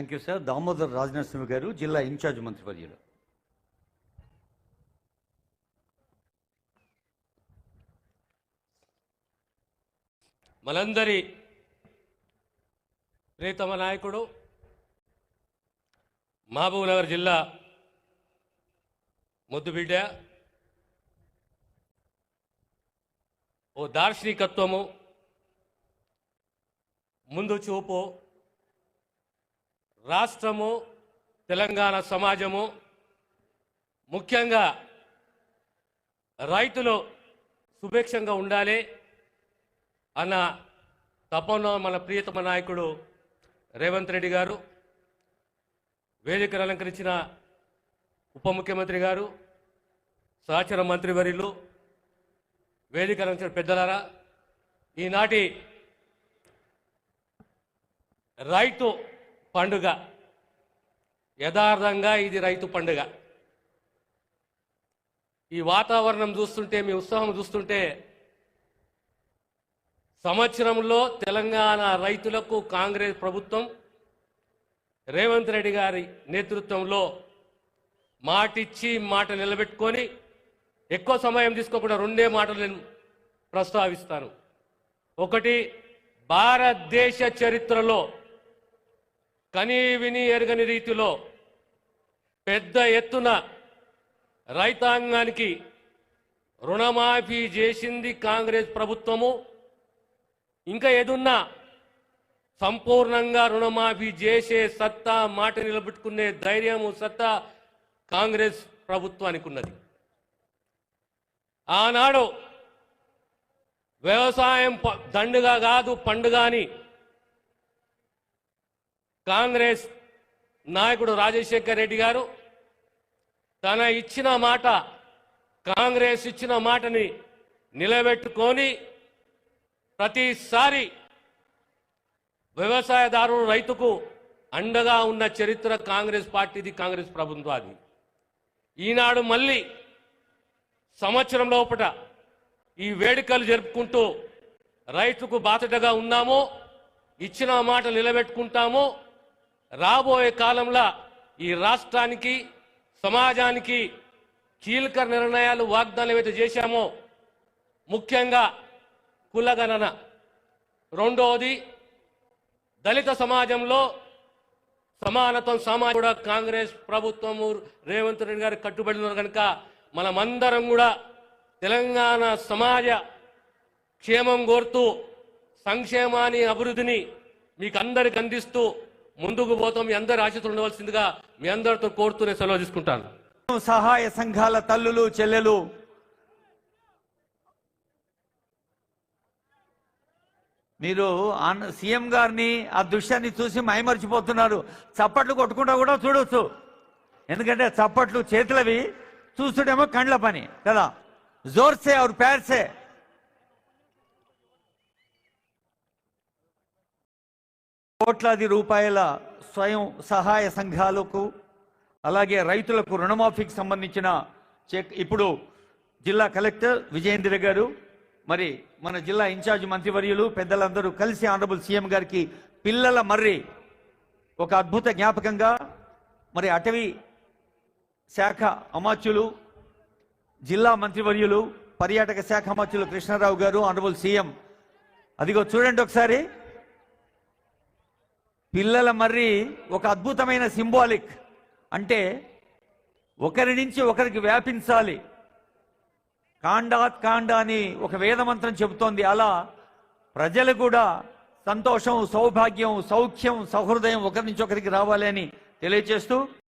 Thank you sir. Damodar Rajanarasimha garu జిల్లా incharge మంత్రివర్యులు. మనందరి ప్రియతమ నాయకుడు మహబూబ్నగర్ జిల్లా ముద్దుబిడ్డ ఓ దార్శనికత్వము ముందు చూపు రాష్ట్రము తెలంగాణ సమాజము ముఖ్యంగా రైతులు సుభిక్షంగా ఉండాలి అన్న తపన మన ప్రియతమ నాయకుడు రేవంత్ రెడ్డి గారు వేదికను అలంకరించిన ఉప ముఖ్యమంత్రి గారు సహచర మంత్రివర్యులు వేదిక అలంకరించిన పెద్దలారా ఈనాటి రైతు పండుగ. యథార్థంగా ఇది రైతు పండుగ. ఈ వాతావరణం చూస్తుంటే మీ ఉత్సాహం చూస్తుంటే సంవత్సరంలో తెలంగాణ రైతులకు కాంగ్రెస్ ప్రభుత్వం రేవంత్ రెడ్డి గారి నేతృత్వంలో మాటిచ్చి మాట నిలబెట్టుకొని ఎక్కువ సమయం తీసుకోకుండా రెండే మాటలు నేను ప్రస్తావిస్తాను. ఒకటి భారతదేశ చరిత్రలో కనీ విని ఎరగని రీతిలో పెద్ద ఎత్తున రైతాంగానికి రుణమాఫీ చేసింది కాంగ్రెస్ ప్రభుత్వము. ఇంకా ఏదున్నా సంపూర్ణంగా రుణమాఫీ చేసే సత్తా మాట నిలబెట్టుకునే ధైర్యము సత్తా కాంగ్రెస్ ప్రభుత్వానికి ఉన్నది. ఆనాడు వ్యవసాయం ప- దండుగా కాదు పండుగ అని కాంగ్రెస్ నాయకుడు రాజశేఖర్ రెడ్డి గారు తన ఇచ్చిన మాట కాంగ్రెస్ ఇచ్చిన మాటని నిలబెట్టుకొని ప్రతిసారి వ్యవసాయదారుడు రైతుకు అండగా ఉన్న చరిత్ర కాంగ్రెస్ పార్టీది కాంగ్రెస్ ప్రభుత్వాది ఈనాడు మళ్ళీ సంవత్సరం లోపట ఈ వేడుకలు జరుపుకుంటూ రైతుకు బాధటగా ఉన్నామో ఇచ్చిన మాట నిలబెట్టుకుంటామో రాబోయే కాలంలో ఈ రాష్ట్రానికి సమాజానికి కీలక నిర్ణయాలు వాగ్దానం ఏవైతే చేశామో ముఖ్యంగా కులగణన. రెండవది దళిత సమాజంలో సమానత్వం సమాజం కూడా కాంగ్రెస్ ప్రభుత్వము రేవంత్ రెడ్డి గారు కట్టుబడి ఉన్నారు కనుక మనమందరం కూడా తెలంగాణ సమాజ క్షేమం కోరుతూ సంక్షేమాన్ని అభివృద్ధిని మీకు అందరికి అందిస్తూ ముందుకు పోతాం. మీ అందరు ఆశతులు ఉండవలసిందిగా మీ అందరితో కోరుతూనే సెలవు తీసుకుంటాను. సహాయ సంఘాల తల్లులు చెల్లెలు. మీరు సీఎం గారిని ఆ దృశ్యాన్ని చూసి మైమర్చిపోతున్నారు. చప్పట్లు కొట్టుకుంటా కూడా చూడొచ్చు. ఎందుకంటే చప్పట్లు చేతులవి చూస్తుండేమో కండ్ల పని కదా? జోర్సే और పేర్సే కోట్లాది రూపాయల స్వయం సహాయ సంఘాలకు అలాగే రైతులకు రుణమాఫీకి సంబంధించిన చెక్ ఇప్పుడు జిల్లా కలెక్టర్ విజయేంద్ర గారు మరి మన జిల్లా ఇన్ఛార్జ్ మంత్రివర్యులు పెద్దలందరూ కలిసి ఆనరబుల్ సీఎం గారికి పిల్లల మర్రి ఒక అద్భుత జ్ఞాపకంగా మరి అటవీ శాఖ అమాత్యులు జిల్లా మంత్రివర్యులు పర్యాటక శాఖ అమాత్యులు కృష్ణారావు గారు ఆనరబుల్ సీఎం. అదిగో చూడండి ఒకసారి. పిల్లల మర్రి ఒక అద్భుతమైన సింబాలిక్. అంటే ఒకరి నుంచి ఒకరికి వ్యాపించాలి. కాండాత్ కాండ అని ఒక వేదమంత్రం చెబుతోంది. అలా ప్రజలు కూడా సంతోషం సౌభాగ్యం సౌఖ్యం సహృదయం ఒకరి నుంచి ఒకరికి రావాలి అని తెలియజేస్తూ